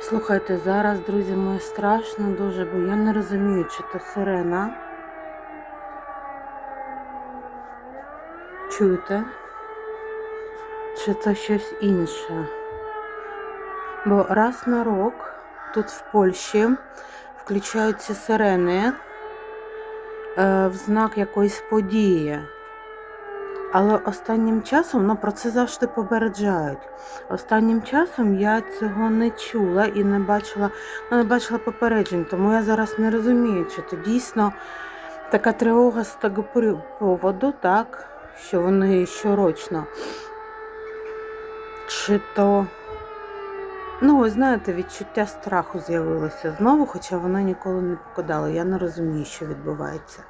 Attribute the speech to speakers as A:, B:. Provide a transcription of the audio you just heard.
A: Слухайте, зараз, друзі мої, страшно дуже, бо я не розумію, чи то сирена. Чуєте? Чи то щось інше. Бо раз на рок тут в Польщі включаються сирени е, в знак якоїсь події. Але останнім часом, ну про це завжди попереджають. Останнім часом я цього не чула і не бачила, ну, не бачила попереджень, тому я зараз не розумію, чи то дійсно така тривога з того поводу, так, що вони щорочно. Чи то, ну, ви знаєте, відчуття страху з'явилося знову, хоча воно ніколи не покидало. Я не розумію, що відбувається.